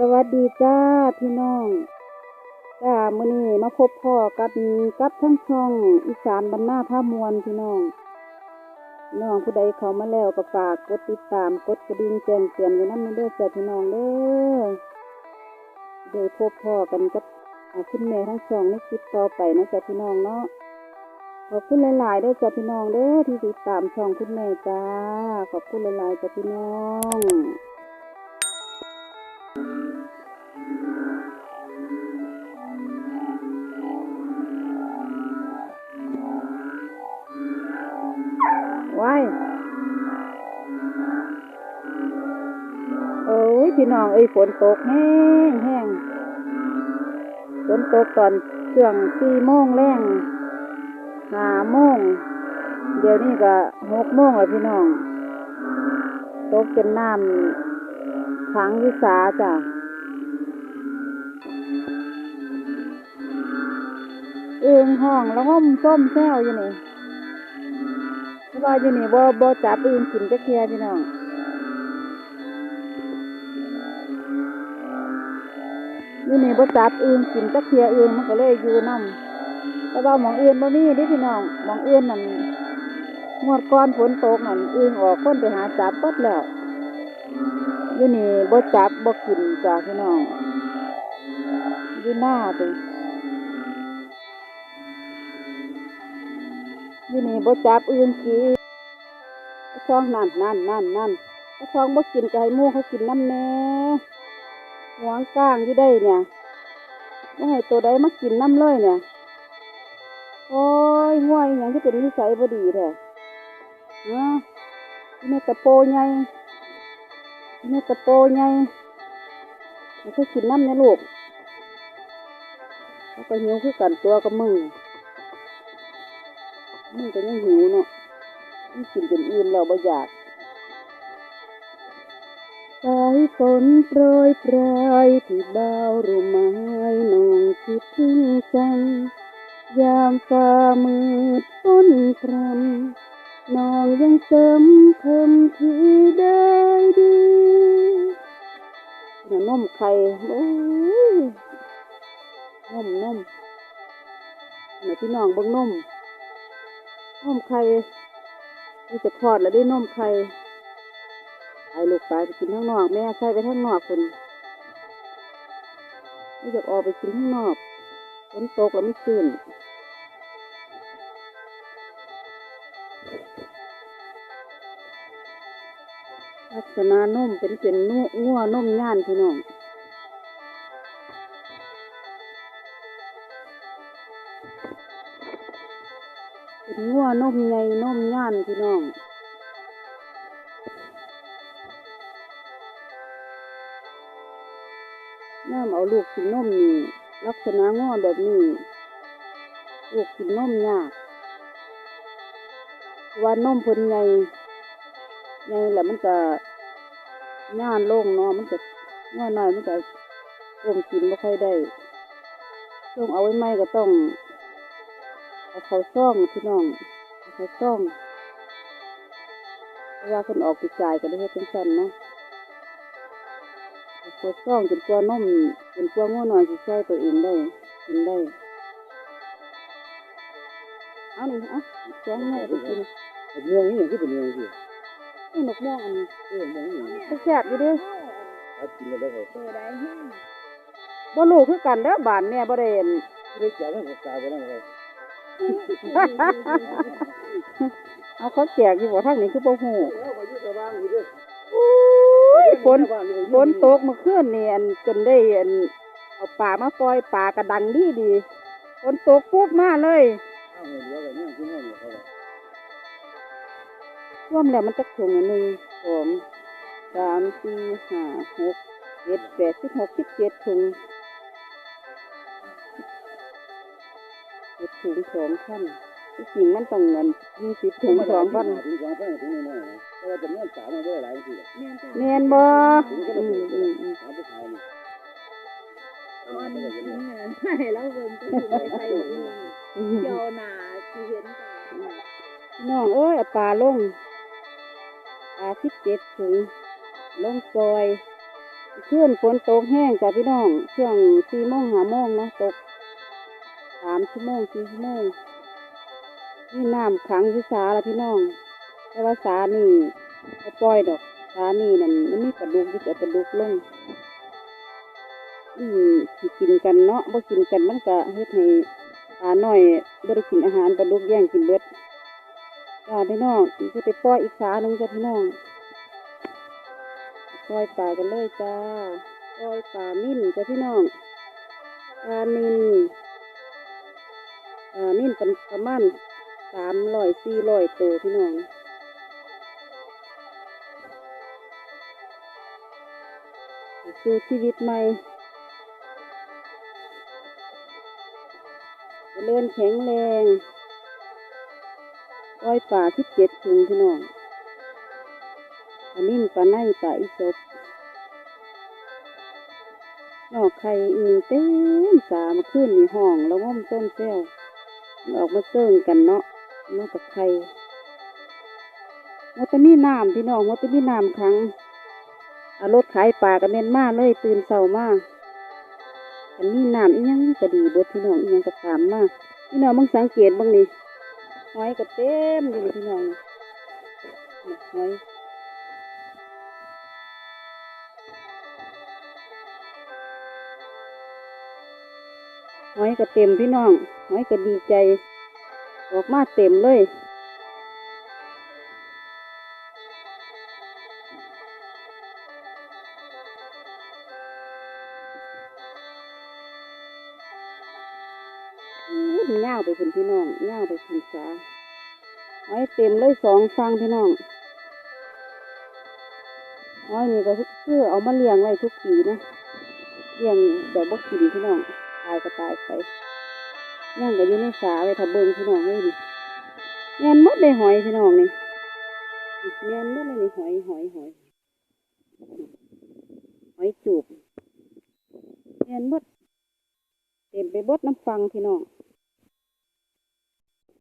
สวัสดีจ้าพี่น้องจ้ามื้อนี้มาพบพ่อกับกับทั้งช่องอีสานบรรณาภามวลพี่น้องน้องผู้ใดเขามาแล้วก็ฝากกดติดตามกดกระดิ่งแจ้งเตือนไว้นำเด้อจ้าพี่น้องเด้อได้พบพ่อกันกับคุณแม่ทั้งสองในคลิปต่อไปนะจ้าพี่น้องเนาะขอบคุณหลายๆเด้อจ้าพี่น้องเด้อที่ติดตามช่องคุณแม่จ้าขอบคุณหลายๆจ้าพี่น้อง ว้ายโอ้ยพี่น้องเอ้ยฝนตกแห้งแห้งฝนตกตอนช่วงสี่โมงแรงห้าโมงเดี๋ยวนี้ก็หกโมงแล้วพี่น้อง ตกเป็นน้ำขังวิสาจ้ะเอิงห้องแล้วก็ส้มแซวอยู่นี่ ว่าอยู่นี่บ่บ่จับอื่นกินจักเทียพี่น้องอยู่นี่บ่จับอื่นกินจักเทียอื่นมันก็เลยอยู่นำแต่ว่าหมองอื่นบ่มีดิพี่น้องหมองอื่นนั่นงวดก่อนฝนตกนั่นอื่นออกคนไปหาจับเบิดแล้วอยู่นี่บ่จับบ่กินจ้ะพี่น้องอยู่หน้าติ อยู่นี่บ่จับอื่นกินกระชองนั่นนั่นนั่นนั่นกระชองบ่กินก็ให้มูเขากินน้ำแหน่หวงก้างอยู่ได้เนี่ยบ่ให้ตัวใดมากินน้ำเลยเนี่ย โอ้ยง่วยอย่างที่เป็นนิสัยบ่ดีแท้ฮะที่แม่ตะโปใหญ่ที่แม่ตะโปใหญ่ให้เขากินน้ำเนี่ยลูกเขาก็หิวคือกันตัวกับมึง มึงก็ยังหิวเนาะมันกินจนอิ่มแล้วบ่อยากสายฝนโปรยปลายที่เบารุไม้น้องคิดถึงจัง ยามฟ้ามืดต้นพรำน้องยังเสริมเพิ่มทีได้ดีน่ะนมไข่โอ้ยนมนมน่ะพี่น้องบิ่งนม นมไข่นี่จะคลอดแล้วได้นมไข่ไอ้ลูกปลาไปกินข้างนอก แม่ใส่ไปข้างนอกคนนี่จะออกไปกินข้างนอกฝนตกแล้วไมันชื้นลักษณะนมเป็นเป็นนุ่งัวนมย่านพี่น้อง งัวนมใหญ่นมย่านพี่น้องน้ำเอาลูกกินนมนี่ลักษณะง้อแบบนี้ ลูกกินนมยากว่านมพนใหญ่ใหญ่แล้วมันก็ย่านโล่งเนาะมันก็ง้อน้อยมันก็ร่วมกินไม่ค่อยได้ช่วงเอาไว้ไม่ก็ต้อง เอาเขาซ่องพี่น้องเอาเขาซ่องเพราะว่าคนออกไปจ่ายก็ได้เฮ็ดเป็นสั้นเนาะปวดท้องจนกลัวนมจนกลัวง่วงนอนสิใช้ตัวเองได้กินได้ เอานี่อะสองแม่ไปกินม่วงนี่อย่างที่เป็นม่วงสินี่นกม่วงอันนี้เออม่วงนี่แซ่บอยู่เด้อถ้ากินแล้วก็เปิดได้แห้งบ่รู้คือกันเด้อบ้านแม่บ่ได้เห็นไม่ได้จ่ายแล้วก็ตายไปแล้วก็ เอาเขาแจกอยู่บ่ทางนี้คือบ่ฮู้แล้วก็อยู่ตะบางอยู่ด้วยอุ้ยฝนฝนตกเมื่อคืนนี่อันจนได้อันเอาปลามาปล่อยปลากระดังดีดีฝนตกปุ๊บมาเลยอ้าวเหลือแต่เนี่ยคือม่วงอยู่เขารวมแล้วมันจะถุงอันหนึ่งสองสามสี่ห้าหกเจ็ดแปดสิบหกสิบเจ็ดถุง เจ็ดถุงสองพันที่จริงมันต้องเงินยี่สิบถุงสองพันถึงสองพันถึงน้อยๆแต่ว่าจำนวนสามมันไม่ได้หลายทีแม่นจ้ะแมนบ่ถึงก็อืต้องมอืมอืมสามผู้ชายนี่ตอนนี้กินเงินให้แล้วเบิ่งก็ถูกไปใส่หมดเลยอืมเกี่ยวหนาที่เห็นจ้ะน้องเอ้ยเอาปลาลงปลาสิบเจ็ดถุงลงซอยเพื่อนฝนตกแห้งจ้ะพี่น้อง ช่วงสี่โมงห้าโมงเนาะตก สามชั่วโมงสี่ชั่วโมงนี่น้ำขังที่สาละพี่น้อง แต่ว่าสานี่ก็ปล่อยดอกสานี่นั่นมันมีปลาดุกที่จะปลาดุกลงอืมกินกันเนาะบ่กินกันมันก็เฮ็ดให้ปลาน้อยบ่ได้กินอาหารปลาดุกแย่งกินเบิดจ้าพี่น้องอีกจะไปปล่อยอีกสาหนึ่งจ้ะพี่น้องปล่อยปลากันเลยจ้าปล่อยปลานิ่นจ้ะพี่น้องปลานิ่นานิ่นเป็นประมาณสามร้อยสี่ร้อยตัวพี่น้องสู่ชีวิตใหม่เจริญแข็งแรงปล่อยปลาสิบเจ็ดถุงพี่น้องปลานิ่นปลาในปลาอีสบนอกไข่อึงเต็มสามขึ้นมีห้องแล้วง่มต้นแก้ว ออกมาเซิ่งกันเนาะนอกจากไข่มดแตมีน้ำพี่น้องมดแตมีน้ำครั้งอารถขายปลากระเมนมาเลยตื่นเช้ามาอันนี้น้ำอีหยังก็ดีบดพี่น้องอีหยังก็ตามมาพี่น้องมึงสังเกตบ้างนี่หอยก็เต็มอยู่พี่น้องหอย หอยก็เต็มพี่น้องหอยก็ดีใจ ออกมาเต็มเลยอู้ยย่าไปคุณพี่น้องย่าไปคุณสาหอยเต็มเลยสองฟังพี่น้องหอยนี่ก็คือเอามาเลี้ยงไว้ทุกปีนะเลี้ยงแบบบ่กินพี่น้องายก็ตายไปย่างก็อยู่ในสาไว้ถ้าเบิ่งพี่น้องให้ดิเงินมดได้หอยพี่น้องนี่เงินมดเลยนี่หอยหอยหอยหอยจูบเงินมดเต็มไปบดน้ำฟังพี่น้อง